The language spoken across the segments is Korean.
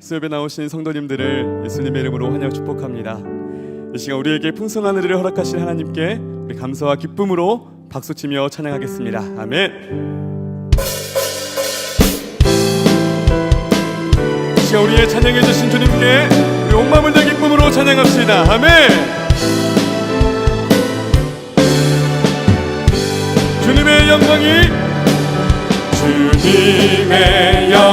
수협에 나오신 성도님들을 예수님의 이름으로 환영 축복합니다. 이 시간 우리에게 풍성한 은혜를 허락하신 하나님께 우리 감사와 기쁨으로 박수치며 찬양하겠습니다. 아멘. 이 시간 우리의 찬양해 주신 주님께 우리 온 마음을 다 기쁨으로 찬양합시다. 아멘. 주님의 영광이 주님의 영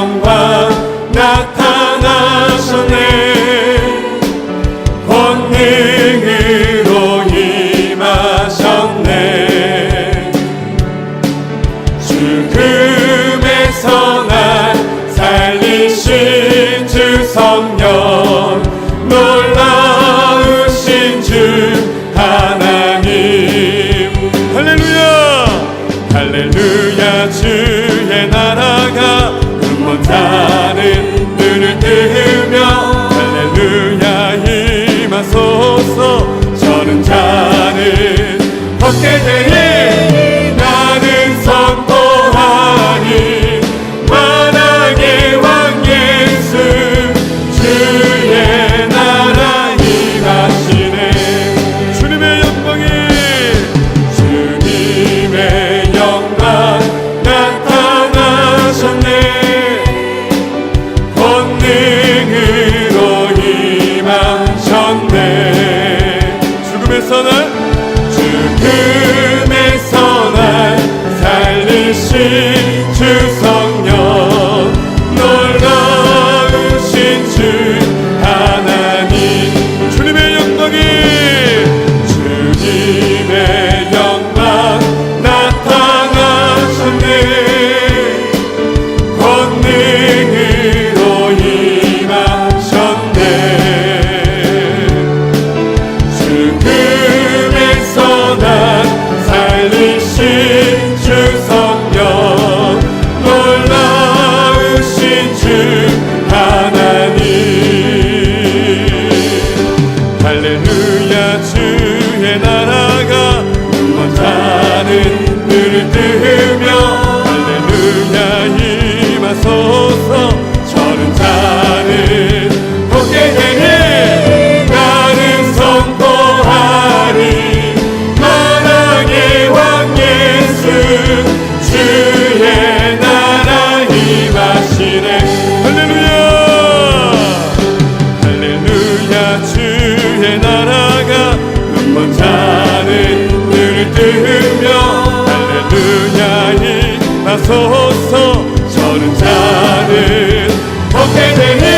Amen. 내 할렐루야 주의 나라가 온전하는 눈을 뜨며 주옵소서 저는 자를 벗게 되는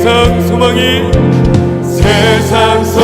세상 소망이 세상 소망이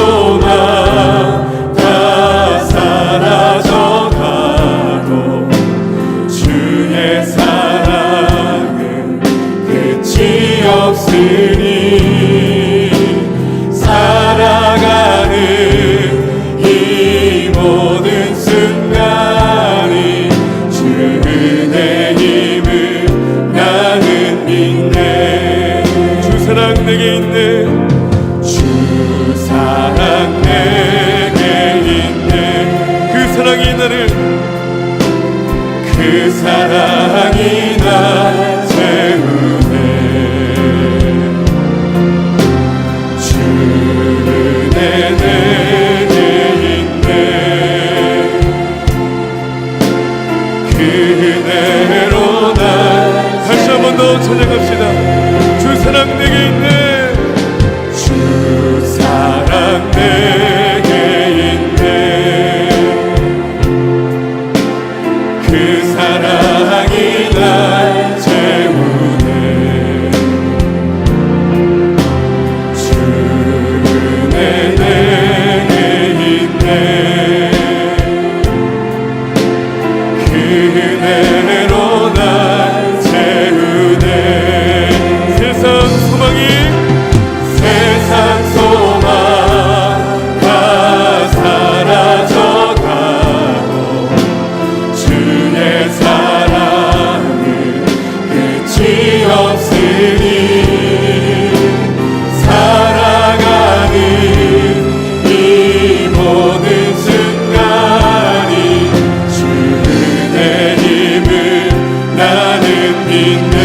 그 사랑이 날 채우네 주는 내게 있네. 그 은혜로 날 다시 한 번 더 찬양합시다. 주 사랑 내게 있네. 주 사랑 내게 in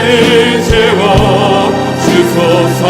나를 채워 주소서.